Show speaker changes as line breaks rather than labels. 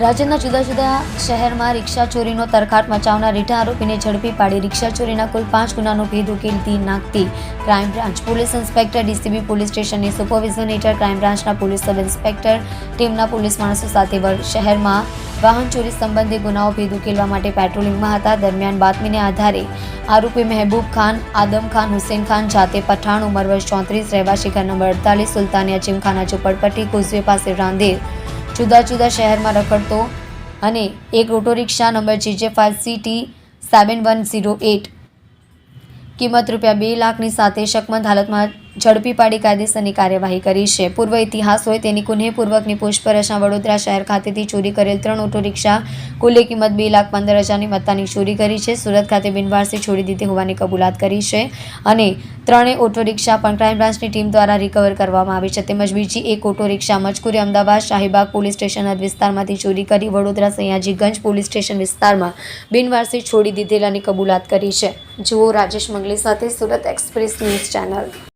રાજ્યના જુદા જુદા શહેરમાં રિક્ષા ચોરીનો તરખાટ મચાવનાર રીઠા આરોપીને ઝડપી પાડી રિક્ષા ચોરીના કુલ પાંચ ગુનાનો ભેદ ઉકેલતી નાખતી crime branch. Police inspector, DCB, police સ્ટેશનની સુપરવિઝન હેઠળ ક્રાઇમ બ્રાન્ચના પોલીસ સબ ઇન્સ્પેક્ટર, ટીમના પોલીસ માણસો સાથે શહેરમાં વાહન ચોરી સંબંધે ગુનાઓ ભેદ ઉકેલવા માટે પેટ્રોલિંગમાં હતા. દરમિયાન બાતમીને આધારે આરોપી મહેબૂબ ખાન, આદમ ખાન, હુસેન ખાન જાતે પઠાણ ઉંમર વર્ષ ચોત્રીસ, રહેવાસી ઘર નંબર અડતાલીસ, સુલતાનિયા ચીમખાના ઝુંપડપટ્ટી કોઝવે પાસે રાંદેર જુદા જુદા શહેરમાં રખડતો અને એક ઓટો રિક્ષા નંબર જે five CT seven one zero eight કિંમત રૂપિયા બે લાખની સાથે શકમંદ હાલતમાં ઝડપી પાડી કાયદેસરની કાર્યવાહી કરી છે. પૂર્વ ઇતિહાસ હોય તેની કુનેહપૂર્વકની પૂછપરછના વડોદરા શહેર ખાતેથી ચોરી કરેલ ત્રણ ઓટો રિક્ષા કુલે કિંમત બે લાખ પંદર હજારની મત્તાની ચોરી કરી છે. સુરત ખાતે બિનવારસી છોડી દીધી હોવાની કબૂલાત કરી છે અને ત્રણેય ઓટો રિક્ષા પણ ક્રાઇમ બ્રાન્ચની ટીમ દ્વારા રિકવર કરવામાં આવી છે. તેમજ બીજી એક ઓટો રિક્ષા મજકૂરી અમદાવાદ શાહીબાગ પોલીસ સ્ટેશન હદ વિસ્તારમાંથી ચોરી કરી વડોદરા સયાજીગંજ પોલીસ સ્ટેશન વિસ્તારમાં બિનવારસી છોડી દીધેલાની કબૂલાત કરી છે. જુઓ રાજેશ મંગલી સાથે સુરત એક્સપ્રેસ ન્યૂઝ ચેનલ.